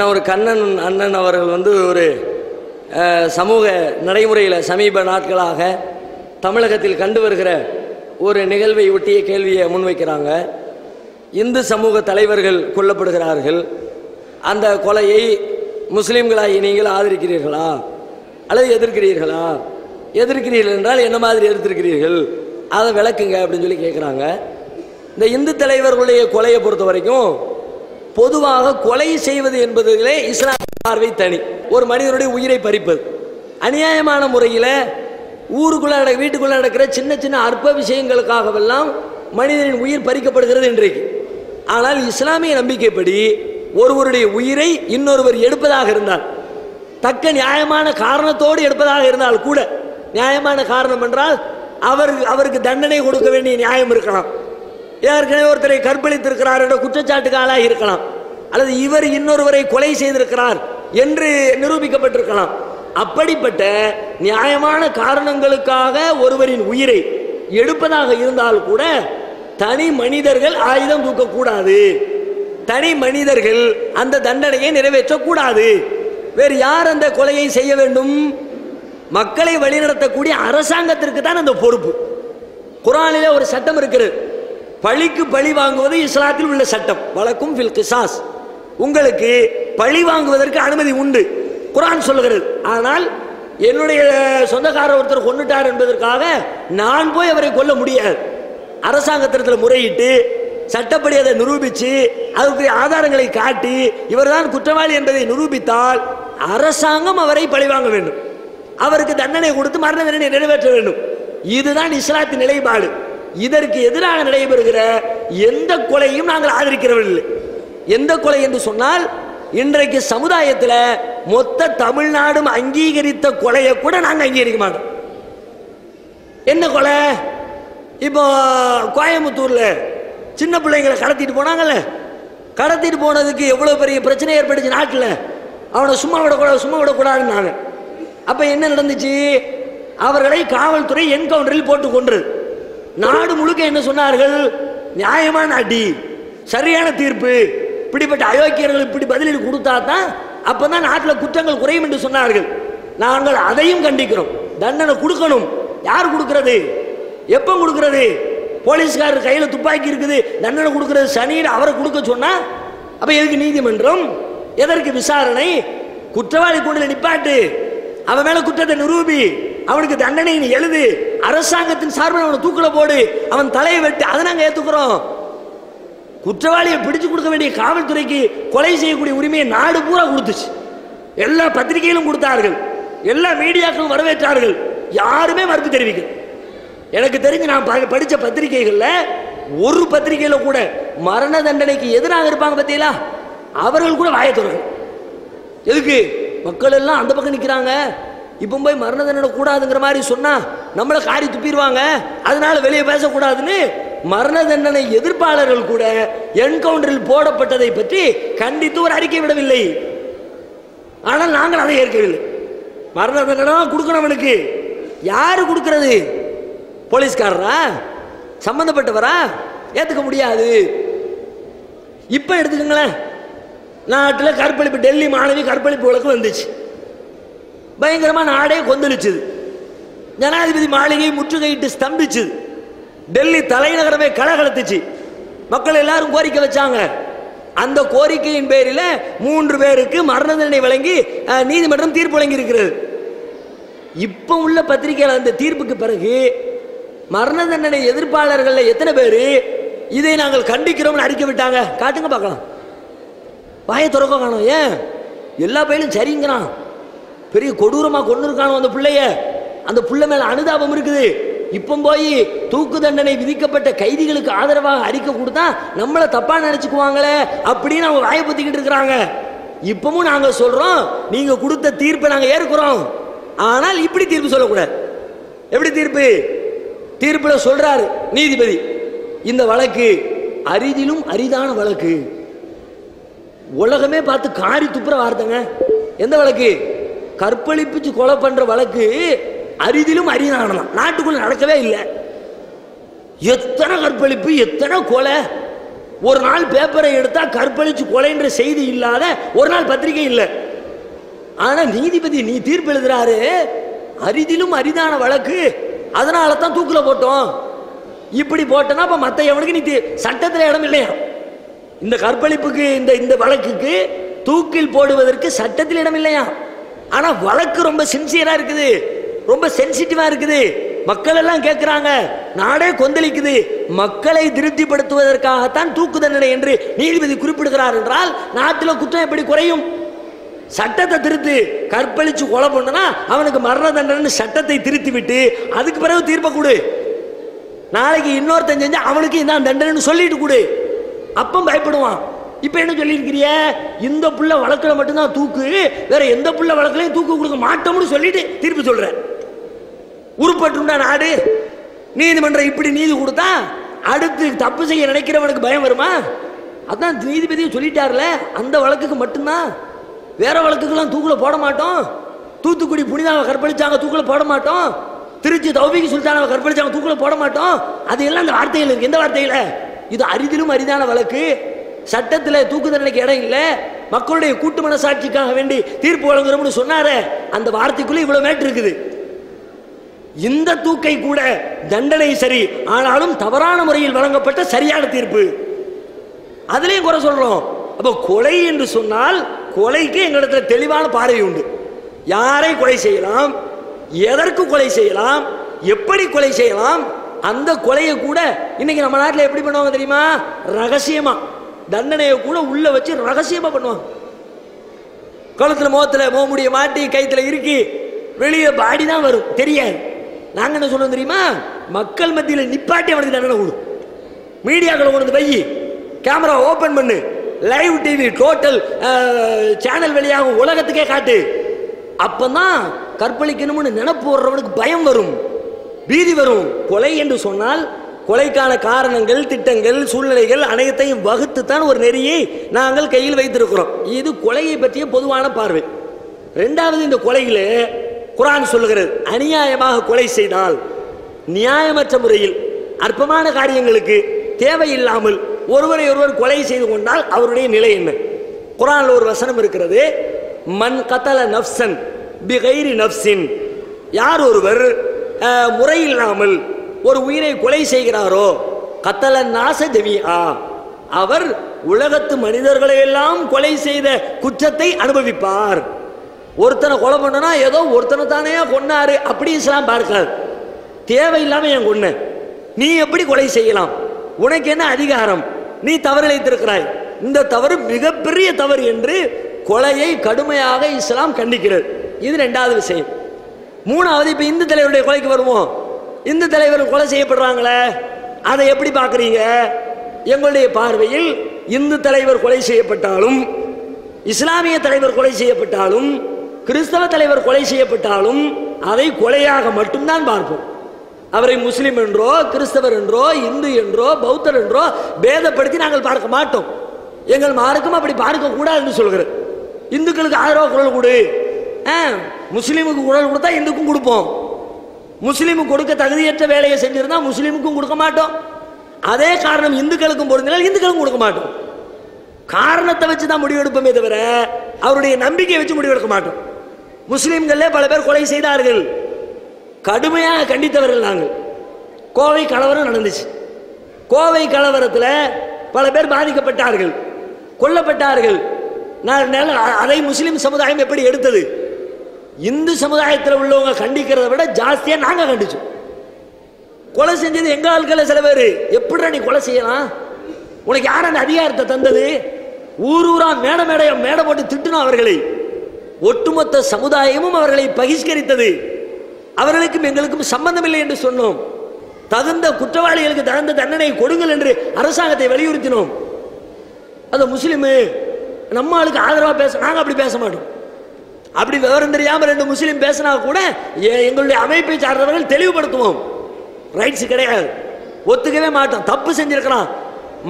அண்ணன் ஒரு கண்ணன் அண்ணன் அவர்கள் வந்து ஒரு சமூக நடைமுறையில் சமீப நாட்களாக தமிழகத்தில் கண்டு வருகிற ஒரு நிகழ்வை ஒட்டிய கேள்வியை முன்வைக்கிறாங்க. இந்து சமூக தலைவர்கள் கொல்லப்படுகிறார்கள். அந்த கொலையை முஸ்லீம்களாகி நீங்கள் ஆதரிக்கிறீர்களா? அல்லது எதிர்க்கிறீர்களா? எதிர்க்கிறீர்கள் என்றால் என்ன மாதிரி எதிர்த்திருக்கிறீர்கள்? அதை விளக்குங்க அப்படின்னு சொல்லி கேட்குறாங்க இந்த இந்து தலைவர்களுடைய கொலையை பொறுத்த வரைக்கும் பொதுவாக கொலை செய்வது என்பதிலே இஸ்லாம் பார்வை தனி. ஒரு மனிதனுடைய உயிரை பறிப்பது. அநியாயமான முறையில் ஊருக்குள்ள நட வீட்டுக்குள்ள நடக்கிற சின்ன சின்ன அற்ப விஷயங்களுக்காகவெல்லாம் மனிதனின் உயிர் பறிக்கப்படுகிறது இன்றைக்கு. ஆனால் இஸ்லாமிய நம்பிக்கைப்படி ஒருவருடைய உயிரை இன்னொருவர் எடுப்பதாக இருந்தால் தக்க நியாயமான காரணத்தோடு எடுப்பதாக இருந்தால் கூட நியாயமான காரணம் என்றால் அவர் அவருக்கு தண்டனை கொடுக்க வேண்டிய நியாயம் இருக்கலாம். ஏற்கனவே ஒருத்தரை கற்பழித்திருக்கிறார் என்ற குற்றச்சாட்டுக்கு இருக்கலாம். அல்லது இவர் இன்னொருவரை கொலை செய்திருக்கிறார் என்று நிரூபிக்கப்பட்டிருக்கலாம். அப்படிப்பட்ட நியாயமான காரணங்களுக்காக ஒருவரின் உயிரை எடுப்பதாக இருந்தால் கூட தனி மனிதர்கள் ஆயுதம் தூக்கக்கூடாது. தனி மனிதர்கள் அந்த தண்டனையை நிறைவேற்றக்கூடாது. வேறு யார் அந்த கொலையை செய்ய வேண்டும்? மக்களை வழிநடத்தக்கூடிய அரசாங்கத்திற்கு தான் அந்த பொறுப்பு. குரானிலே ஒரு சட்டம் இருக்கிறது. பழிக்கு பழி வாங்குவது இஸ்லாத்தில் உள்ள சட்டம். வழக்கும் ஃபில் கிசாஸ் உங்களுக்கு பழி வாங்குவதற்கு அனுமதி உண்டு. குரான் சொல்லுகிறது. ஆனால் என்னுடைய சொந்தக்காரர் ஒருத்தர் கொண்டுட்டார் என்பதற்காக நான் போய் அவரை கொல்ல முடியாது. அரசாங்கத்திடத்தில் முறையிட்டு சட்டப்படி அதை நிரூபித்து அதற்குரிய ஆதாரங்களை காட்டி இவர்தான் குற்றவாளி என்பதை நிரூபித்தால் அரசாங்கம் அவரை பழிவாங்க வேண்டும். அவருக்கு தண்டனை கொடுத்து மரண தண்டனை நிறைவேற்ற வேண்டும். இதுதான் இஸ்லாத்தின் நிலைப்பாடு. இதற்கு எதிராக நடைபெறுகிற எந்த கொலையும் நாங்கள் ஆதரிக்கிறவர்கள் எந்த கொலை என்று சொன்னால் இன்றைக்கு சமுதாயத்தில் மொத்த தமிழ்நாடும் அங்கீகரித்த கொலையை கூட நாங்கள் அங்கீகரிக்க மாட்டோம். என்ன கொலை? இப்போ கோயம்புத்தூரில் சின்ன பிள்ளைங்களை கடத்திட்டு போனாங்கல்ல? கடத்திட்டு போனதுக்கு எவ்வளோ பெரிய பிரச்சனை ஏற்பட்டுச்சு நாட்டில்? அவனை சும்மா விடக்கூடாது சும்மா விடக்கூடாதுன்னாங்க. அப்போ என்ன நடந்துச்சு? அவர்களை காவல்துறை என்கவுண்டரில் போட்டு கொன்றது. நாடு முழுக்க என்ன சொன்னார்கள்? நியாயமான அடி சரியான தீர்ப்பு இப்படிப்பட்ட அயோக்கியர்கள் இப்படி பதிலீடு கொடுத்தா தான் அப்பதான் நாட்டில் குற்றங்கள் குறையும் என்று சொன்னார்கள். நாங்கள் அதையும் கண்டிக்கிறோம். தண்டனை கொடுக்கணும். யார் கொடுக்கிறது? எப்போ கொடுக்கிறது? போலீஸ்காரர் கையில் துப்பாக்கி இருக்குது. தண்டனை கொடுக்கிறது சனின்னு அவரை கொடுக்க சொன்னா அப்ப எதுக்கு நீதிமன்றம்? எதற்கு விசாரணை? குற்றவாளி கொண்டு நிப்பாட்டு. அவன் மேல குற்றத்தை நிரூபி. அவனுக்கு தண்டனை நீ எழுது. அரசாங்கத்தின் சார்பில் அவனை தூக்கில போடு. அவன் தலையை வெட்டு அதை நாங்கள் ஏற்றுக்கிறோம் குற்றவாளியை பிடிச்சு கொடுக்க வேண்டிய காவல்துறைக்கு கொலை செய்யக்கூடிய உரிமையை நாடு பூரா கொடுத்துச்சு. எல்லா பத்திரிகையிலும் கொடுத்தார்கள். எல்லா மீடியாக்களும் வரவேற்றார்கள். யாருமே மறுப்பு தெரிவிக்கல. எனக்கு தெரிஞ்சு நான் ப- பத்திரிகைகளில் ஒரு பத்திரிகையில் கூட மரண தண்டனைக்கு எதிராக இருப்பாங்க பார்த்தீங்களா அவர்கள் கூட வாயை எதுக்கு? மக்கள் எல்லாம் அந்த பக்கம் நிற்கிறாங்க இப்போ போய் மரண தண்டனை கூடாதுங்கிற மாதிரி சொன்னால் நம்மளை காரி துப்பிடுவாங்க. அதனால வெளியே பேசக்கூடாதுன்னு மரண தண்டனை எதிர்ப்பாளர்கள் கூட என்கவுண்டரில் போடப்பட்டதை பற்றி கண்டித்து ஒரு அறிக்கை விடவில்லை. ஆனால் நாங்கள் அதை ஏற்கவில்லை. மரண தண்டனை கொடுக்கணும் அவனுக்கு. யாரு கொடுக்கறது? போலீஸ்காரரா? சம்பந்தப்பட்டவரா? ஏற்றுக்க முடியாது. இப்போ எடுத்துக்கோங்களேன். நாட்டில் கற்பழிப்பு டெல்லி மாணவி கற்பழிப்பு வழக்கு வந்துச்சு. பயங்கரமா நாடே கொந்தளிச்சுது. ஜனாதிபதி மாளிகை முற்றுகையிட்டு ஸ்தம்பிச்சுது. டெல்லி தலைநகரமே கலகலத்துச்சு மக்கள் எல்லாரும் கோரிக்கை வச்சாங்க. அந்த கோரிக்கையின் பேரில் மூன்று பேருக்கு மரண தண்டனை வழங்கி நீதிமன்றம் தீர்ப்பு வழங்கி இருக்கிறது இப்போ உள்ள பத்திரிகையில் அந்த தீர்ப்புக்கு பிறகு மரண தண்டனை எதிர்ப்பாளர்கள் எத்தனை பேர்? இதை நாங்கள் கண்டிக்கிறோம்னு அறிக்கை விட்டாங்க. காட்டுங்க பார்க்கலாம். வாயை திறக்க காணும் ஏன்? எல்லா பையனும் சரிங்கிறான். பெரிய கொடூரமாக கொண்டு இருக்கானோ அந்த பிள்ளைய? அந்த பிள்ளை மேலே அனுதாபம் இருக்குது. இப்போ போய் தூக்கு தண்டனை விதிக்கப்பட்ட கைதிகளுக்கு ஆதரவாக அறிக்கை கொடுத்தா நம்மளை தப்பா நினைச்சுக்குவாங்களே அப்படின்னு அவங்க வாயை இருக்கிறாங்க. இப்பவும் நாங்கள் சொல்றோம் நீங்க கொடுத்த தீர்ப்பை நாங்கள் ஏற்கிறோம். ஆனால் இப்படி தீர்ப்பு சொல்லக்கூடாது. எப்படி தீர்ப்பு? தீர்ப்பில் சொல்றாரு நீதிபதி. இந்த வழக்கு அரிதிலும் அரிதான வழக்கு. உலகமே பார்த்து காரி துப்புற வார்த்தைங்க. எந்த வழக்கு? கற்பழிப்பிச்சு கொலை பண்ற வழக்கு அரிதிலும் அரிதானலாம் நாட்டுக்குள்ள நடக்கவே இல்லை. எத்தனை கற்பழிப்பு எத்தனை கொலை? ஒரு நாள் பேப்பரை எடுத்தா கற்பழிச்சு கொலைன்ற செய்தி இல்லாத ஒரு நாள் பத்திரிகை இல்லை. ஆனா நீதிபதி நீ தீர்ப்பு எழுதுறாரு. அரிதிலும் அரிதான வழக்கு. அதனால தான் தூக்கில் போட்டோம். இப்படி போட்டனா அப்ப மற்ற எவனுக்கு நீ தீ- இடம் இல்லையா? இந்த கற்பழிப்புக்கு இந்த இந்த வழக்குக்கு தூக்கில் போடுவதற்கு சட்டத்தில் இடம் இல்லையா? ஆனா வழக்கு ரொம்ப சின்சியரா இருக்குது. ரொம்ப சென்சிட்டிவா இருக்குது. மக்கள் எல்லாம் கேட்கிறாங்க நாடே கொந்தளிக்குது. மக்களை திருப்திப்படுத்துவதற்காகத்தான் தூக்கு தண்டனை என்று நீதிபதி குறிப்பிடுகிறார் என்றால் நாட்டில் குற்றம் எப்படி குறையும்? சட்டத்தை திருத்து கற்பழிச்சு கொலை பண்ணனா அவனுக்கு மரண தண்டனை சட்டத்தை திருத்தி விட்டு அதுக்கு பிறகு தீர்ப்பை கொடு. நாளைக்கு இன்னொருத்தன் செஞ்சா அவனுக்கு இதான் தண்டனைன்னு சொல்லிட்டு கொடு. அப்போ பயப்படுவான். இப்போ என்ன சொல்லியிருக்கிறிய? இந்த புள்ள வழக்கில் மட்டும்தான் தூக்கு வேற எந்த புள்ள வழக்குலையும் தூக்கு கொடுக்க மாட்டோம்னு சொல்லிட்டு திருப்பி சொல்ற. உருப்பட்டுண்டா நாடு. நீதிமன்றம் இப்படி நீதி கொடுத்தா அடுத்து தப்பு செய்ய நினைக்கிறவனுக்கு பயம் வருமா? அதான் நீதிபதியும் சொல்லிட்டார்ல அந்த வழக்குக்கு மட்டும்தான். வேற வழக்குக்கெல்லாம் தூக்கில் போட மாட்டோம். தூத்துக்குடி புனிதாவை கற்பழிச்சாங்க தூக்கில் போட மாட்டோம். திருச்சி தௌபிக்கு சுல்தானாவை கற்பழிச்சாங்க தூக்கில் போட மாட்டோம். அது எல்லாம் அந்த வார்த்தையில் இருக்கு. எந்த வார்த்தையில்? இது அரிதிலும் அரிதான வழக்கு. சட்டத்தில் தூக்கு தண்டனைக்கு இடம் இல்லை. மக்களுடைய கூட்டு மனசாட்சிக்காக வேண்டி தீர்ப்பு வழங்குறோம்னு சொன்னாரே. அந்த வார்த்தைக்குள்ள இவ்வளவு மேட் இருக்குது. இந்த தூக்கை கூட தண்டனை சரி ஆனாலும் தவறான முறையில் வழங்கப்பட்ட சரியான தீர்ப்பு. அதுலேயும் குறை சொல்றோம். அப்ப கொலை என்று சொன்னால் கொலைக்கு எங்களிடத்துல தெளிவான பார்வை உண்டு. யாரை கொலை செய்யலாம்? எதற்கு கொலை செய்யலாம்? எப்படி கொலை செய்யலாம்? அந்த கொலையை கூட இன்னைக்கு நம்ம நாட்டில் எப்படி பண்ணுவாங்க தெரியுமா? ரகசியமா. தண்டனையை கூட உள்ள வச்சு ரகசியமா பண்ணுவாங்க. கழுத்துல முகத்துல மோமுடிய மாட்டி கைத்துல இறுக்கி வெளியே பாடி தான் வரும். தெரியாது. நாங்க என்ன சொல்லுவோம் தெரியுமா? மக்கள் மத்தியில் நிப்பாட்டி அவனுக்கு தண்டனை கொடு. மீடியாக்களை கொண்டு வந்து வை. கேமரா ஓபன் பண்ணு. லைவ் டிவி டோட்டல் சேனல் வழியாக உலகத்துக்கே காட்டு. அப்பதான் கற்பழிக்கணும்னு நினைப்பு வர்றவனுக்கு பயம் வரும். பீதி வரும். கொலை என்று சொன்னால் கொலைக்கான காரணங்கள் திட்டங்கள் சூழ்நிலைகள் அனைத்தையும் வகுத்துத்தான் ஒரு நெறியை நாங்கள் கையில் வைத்திருக்கிறோம். இது கொலையை பற்றிய பொதுவான பார்வை. ரெண்டாவது இந்த கொலையில் குரான் சொல்லுகிறது அநியாயமாக கொலை செய்தால் நியாயமற்ற முறையில் அற்பமான காரியங்களுக்கு தேவையில்லாமல் ஒருவரை ஒருவர் கொலை செய்து கொண்டால் அவருடைய நிலை என்ன? குரானில் ஒரு வசனம் இருக்கிறது மண் கத்தல நப்சன் பிகைரி நப்சின் யார் ஒருவர் முறையில்லாமல் ஒரு உயிரை கொலை செய்கிறாரோ? கத்தல நாச ஜெமியா அவர் உலகத்து மனிதர்களை எல்லாம் கொலை செய்த குற்றத்தை அனுபவிப்பார். ஒருத்தனை கொலை பண்ணனா ஏதோ ஒருத்தனை தானே கொன்னாரு அப்படி இஸ்லாம் பார்க்காது. தேவையில்லாம என் கொன்ன நீ எப்படி கொலை செய்யலாம்? உனக்கு என்ன அதிகாரம்? நீ தவறிழைத்திருக்கிறாய் இந்த தவறு மிகப்பெரிய தவறு என்று கொலையை கடுமையாக இஸ்லாம் கண்டிக்கிறது. இது ரெண்டாவது விஷயம். மூணாவது இப்ப இந்து தலைவருடைய கொலைக்கு வருவோம். இந்து தலைவர் கொலை செய்யப்படுறாங்களே அதை எப்படி பார்க்குறீங்க? எங்களுடைய பார்வையில் இந்து தலைவர் கொலை செய்யப்பட்டாலும் இஸ்லாமிய தலைவர் கொலை செய்யப்பட்டாலும் கிறிஸ்தவ தலைவர் கொலை செய்யப்பட்டாலும் அதை கொலையாக மட்டும்தான் பார்ப்போம். அவரை முஸ்லிம் என்றோ கிறிஸ்தவர் என்றோ இந்து என்றோ பௌத்தர் என்றோ பேதப்படுத்தி நாங்கள் பார்க்க மாட்டோம். எங்கள் மார்க்கம் அப்படி பார்க்க கூடாதுன்னு சொல்கிறது. இந்துக்களுக்கு ஆதரவு குரல் கொடு. முஸ்லீமுக்கு குரல் கொடுத்தா இந்துக்கும் கொடுப்போம். முஸ்லீமுக்கு கொடுக்க தகுதியற்ற வேலையை செஞ்சிருந்தா முஸ்லீமுக்கும் கொடுக்க மாட்டோம். அதே காரணம் இந்துக்களுக்கும் பொருந்தினால் இந்துக்களுக்கும் கொடுக்க மாட்டோம். காரணத்தை வச்சு தான் முடிவெடுப்போமே தவிர அவருடைய நம்பிக்கையை வச்சு முடிவெடுக்க மாட்டோம். முஸ்லீம்களே பல பேர் கொலை செய்தார்கள். கடுமையாக கண்டித்தவர்கள் நாங்கள். கோவை கலவரம் நடந்துச்சு. கோவை கலவரத்தில் பல பேர் பாதிக்கப்பட்டார்கள். கொல்லப்பட்டார்கள். நான் அதை முஸ்லீம் சமுதாயம் எப்படி எடுத்தது? இந்து சமுதாயத்தில் உள்ளவங்க கண்டிக்கிறத விட ஜாஸ்தியாக நாங்கள் கண்டிச்சோம். கொலை செஞ்சது எங்க ஆட்களை சில பேர். எப்படிடா நீ கொலை செய்யலாம்? உனக்கு யார் அந்த அதிகாரத்தை தந்தது? ஊர் ஊரா மேடை மேடைய மேடை போட்டு திட்டணும் அவர்களை. ஒட்டுமொத்த சமுதாயமும் அவர்களை பகிஷ்கரித்தது. அவர்களுக்கும் எங்களுக்கும் சம்பந்தமில்லை என்று சொன்னோம். தகுந்த குற்றவாளிகளுக்கு தகுந்த தண்டனை கொடுங்கள் என்று அரசாங்கத்தை வலியுறுத்தினோம். அந்த முஸ்லீமு. நம்ம ஆளுக்கு ஆதரவாக பேச நாங்கள் அப்படி பேச மாட்டோம். அப்படி விவரம் தெரியாமல் ரெண்டு முஸ்லீம் பேசினா கூட எங்களுடைய அமைப்பை சார்ந்தவர்கள் தெளிவுபடுத்துவோம். ரைட்ஸ் கிடையாது. ஒத்துக்கவே மாட்டோம். தப்பு செஞ்சிருக்கிறான்.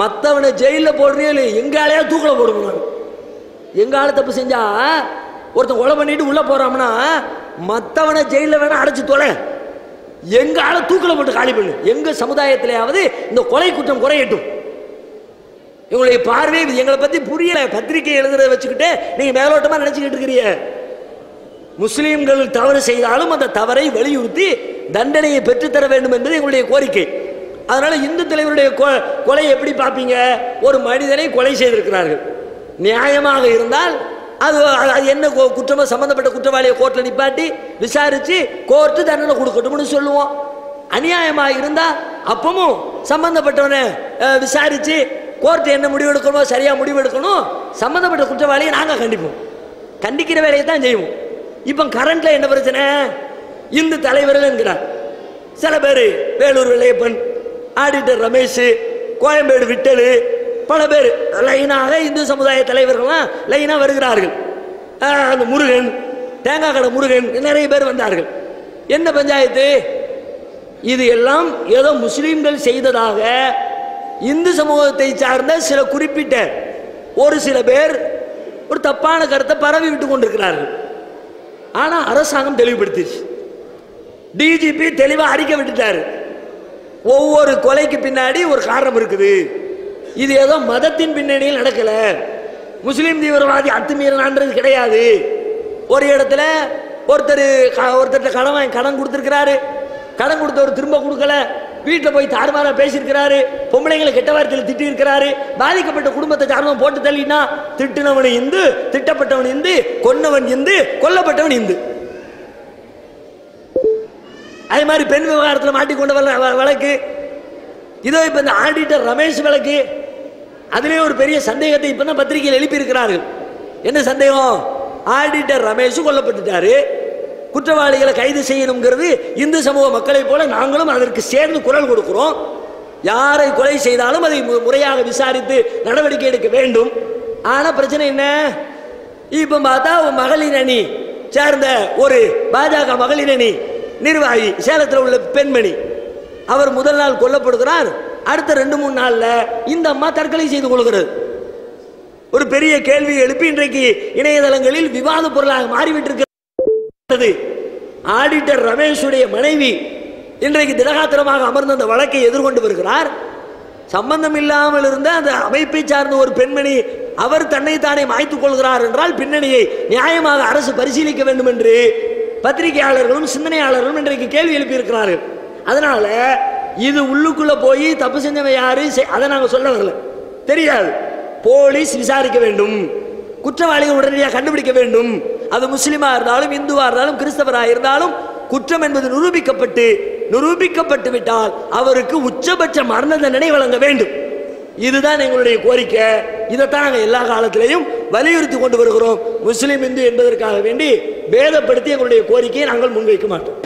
மற்றவனை ஜெயிலில் போடுறியோ இல்லை எங்காலையா தூக்கில் தூக்கில போடுவோம் தப்பு செஞ்சா ஒருத்தன் கொலை பண்ணிட்டு உள்ளே போகிறோம்னா மற்றவனை ஜெயிலில் வேணால் அடைச்சி தொலை. எங்கால தூக்கில் போட்டு காலி பண்ணு. எங்கள் சமுதாயத்திலேயாவது இந்த கொலை குற்றம் குறையட்டும். இவங்களுடைய பார்வை இது. எங்களை பற்றி புரியல. பத்திரிக்கை எழுதுறத வச்சுக்கிட்டு நீங்கள் மேலோட்டமாக நினச்சிக்கிட்டு இருக்கிறீங்க. முஸ்லீம்கள் தவறு செய்தாலும் அந்த தவறை வலியுறுத்தி தண்டனையை பெற்றுத்தர வேண்டும் என்பது எங்களுடைய கோரிக்கை. அதனால இந்து தலைவருடைய கொ- கொலை எப்படி பார்ப்பீங்க? ஒரு மனிதனை கொலை செய்திருக்கிறார்கள். நியாயமாக இருந்தால் அது அது என்ன கு- குற்றமோ சம்பந்தப்பட்ட குற்றவாளியை கோர்ட்டில் நிப்பாட்டி விசாரித்து கோர்ட்டு தண்டனை கொடுக்கட்டும்னு சொல்லுவோம். அநியாயமாக இருந்தால் அப்பவும் சம்பந்தப்பட்டவனை விசாரித்து கோர்ட்டு என்ன முடிவு எடுக்கணுமோ சரியாக முடிவு எடுக்கணும் சம்மந்தப்பட்ட குற்றவாளியை நாங்கள் கண்டிப்போம். கண்டிக்கிற வேலையை தான் செய்வோம். இப்போ கரண்ட்ல என்ன பிரச்சனை? இந்து தலைவர்கள் என்கிறார். சில பேர் வேலூர் விளையப்பன் ஆடிட்டர் ரமேஷ் கோயம்பேடு விட்டலு பல பேர் லைனாக இந்து சமுதாய தலைவர்கள்லாம் லைனாக வருகிறார்கள். அந்த முருகன் தேங்காய் கடை முருகன் நிறைய பேர் வந்தார்கள். என்ன பஞ்சாயத்து? இது எல்லாம் ஏதோ முஸ்லீம்கள் செய்ததாக இந்து சமூகத்தை சார்ந்த சில குறிப்பிட்ட ஒரு சில பேர் ஒரு தப்பான கருத்தை பரவி விட்டு கொண்டிருக்கிறார்கள். ஆனா அரசாங்கம் தெளிவுபடுத்திடுச்சு டிஜிபி தெளிவா அறிக்கை விட்டுட்டாரு. ஒவ்வொரு கொலைக்கு பின்னாடி ஒரு காரணம் இருக்குது. இது ஏதோ மதத்தின் பின்னணியில் நடக்கல. முஸ்லீம் தீவிரவாதி அத்துமீறலான்றது கிடையாது. ஒரு இடத்துல ஒருத்தர் க- ஒருத்தர்ட்ட கடன் வாங்கி கடன் கொடுத்துருக்கிறாரு. கடன் கொடுத்தவர் திரும்ப கொடுக்கல. வீட்டில் போய் தாறுமாறாக பேசியிருக்கிறாரு பொம்பளைங்களை கெட்ட வார்த்தையில் திட்டி இருக்கிறாரு பாதிக்கப்பட்ட குடும்பத்தை சார்ந்தவன் போட்டு தள்ளினா திட்டுனவன் இந்து திட்டப்பட்டவன் இந்து கொன்னவன் இந்து கொல்லப்பட்டவன் இந்து. அதே மாதிரி பெண் விவகாரத்தில் மாட்டிக்கொண்ட வழக்கு. இதோ இப்போ இந்த ஆடிட்டர் ரமேஷ் வழக்கு. அதுலேயே ஒரு பெரிய சந்தேகத்தை இப்போ தான் பத்திரிகையில் எழுப்பியிருக்கிறார்கள். என்ன சந்தேகம்? ஆடிட்டர் ரமேஷும் கொல்லப்பட்டுட்டாரு. குற்றவாளிகளை கைது செய்யணுங்கிறது இந்து சமூக மக்களைப் போல நாங்களும் அதற்கு சேர்ந்து குரல் கொடுக்கிறோம். யாரை கொலை செய்தாலும் அதை மு- முறையாக விசாரித்து நடவடிக்கை எடுக்க வேண்டும். ஆனால் பிரச்சனை என்ன? இப்போ பார்த்தா மகளிர் அணி சேர்ந்த ஒரு பாஜக மகளிர் அணி நிர்வாகி சேலத்தில் உள்ள பெண்மணி. அவர் முதல் நாள் கொல்லப்படுகிறார். அடுத்த ரெண்டு மூணு நாளில் இந்த அம்மா தற்கொலை செய்து கொள்கிறது. ஒரு பெரிய கேள்வி எழுப்பி இன்றைக்கு இணையதளங்களில் விவாத பொருளாக மாறிவிட்டிருக்கிறது. ஆடிட்டர் ரமேஷுடைய மனைவி இன்றைக்கு திடகாத்திரமாக அமர்ந்த அந்த வழக்கை எதிர்கொண்டு வருகிறார். சம்பந்தம் இல்லாமல் இருந்த அந்த அமைப்பை சார்ந்த ஒரு பெண்மணி அவர் தன்னைத்தானே மாய்த்துக் கொள்கிறார் என்றால் பின்னணியை நியாயமாக அரசு பரிசீலிக்க வேண்டும் என்று பத்திரிகையாளர்களும் சிந்தனையாளர்களும் இன்றைக்கு கேள்வி எழுப்பியிருக்கிறார்கள். அதனால இது உள்ளுக்குள்ள போய் தப்பு செஞ்சவன் யாரு? செ- அதை நாங்கள் சொல்ல வரல. தெரியாது. போலீஸ் விசாரிக்க வேண்டும். குற்றவாளிகள் உடனடியாக கண்டுபிடிக்க வேண்டும். அது முஸ்லீமாக இருந்தாலும் இந்துவா இருந்தாலும் கிறிஸ்தவரா இருந்தாலும் குற்றம் என்பது நிரூபிக்கப்பட்டு நிரூபிக்கப்பட்டு விட்டால் அவருக்கு உச்சபட்ச மரண தண்டனை வழங்க வேண்டும். இதுதான் எங்களுடைய கோரிக்கை. இதைத்தான் நாங்கள் எல்லா காலத்திலையும் வலியுறுத்தி கொண்டு வருகிறோம். முஸ்லீம் இந்து என்பதற்காக வேண்டி பேதப்படுத்தி எங்களுடைய கோரிக்கையை நாங்கள் முன்வைக்க மாட்டோம்.